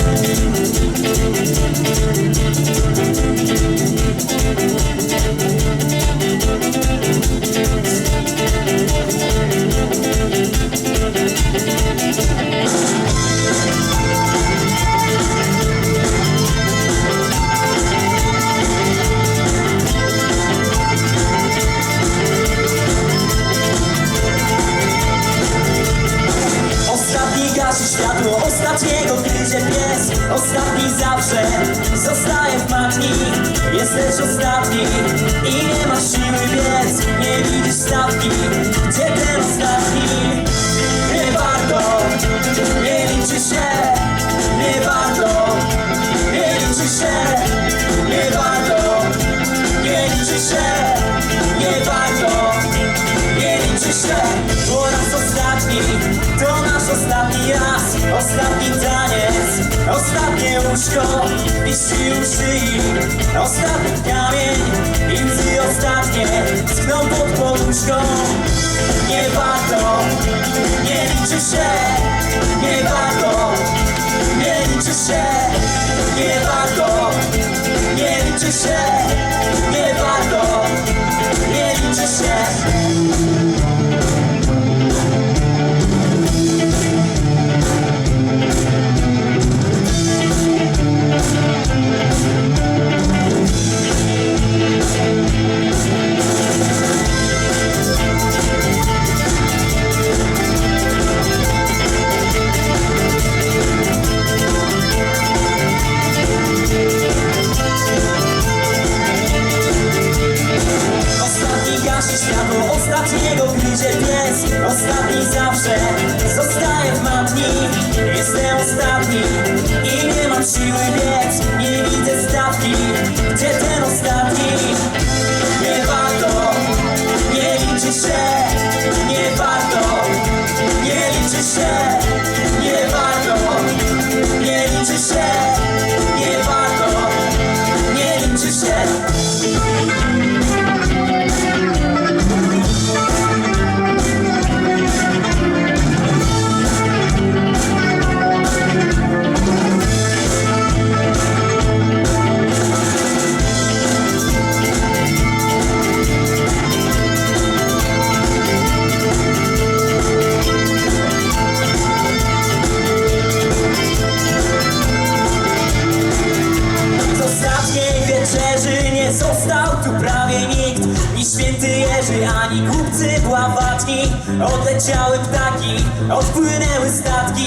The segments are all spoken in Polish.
Thank you. Światło, ostatniego gryzie pies Ostatni zawsze zostaje w matni. Jesteś ostatni i nie masz siły biec Nie widzisz stawki, gdzie ten ostatni. Nie warto, nie liczy się Nie warto, nie liczy się Nie warto, nie liczy się Nie warto, nie liczy się. Po raz ostatni, to nasz ostatni raz Ostatni taniec, ostatnie łóżko I sił szyi. Ostatni kamień łzy ostatnie Skną pod poduszką Nie warto, nie liczy się Nie warto, Ostatni zawsze. Zostaje w matni Jestem ostatni. I nie mam siły biec Nie widzę stawki, gdzie ten ostatni? Nie warto, nie liczy się. Nie warto, nie liczy się prawie nikt Ni święty Jerzy, ani kupcy bławatni Odleciały ptaki, odpłynęły statki.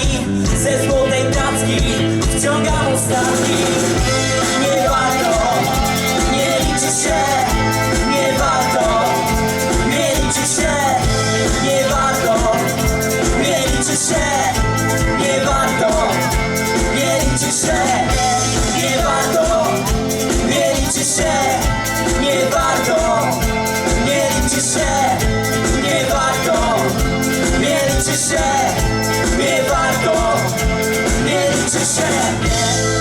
Ze złotej tacki wciągam ostatni Just shut up.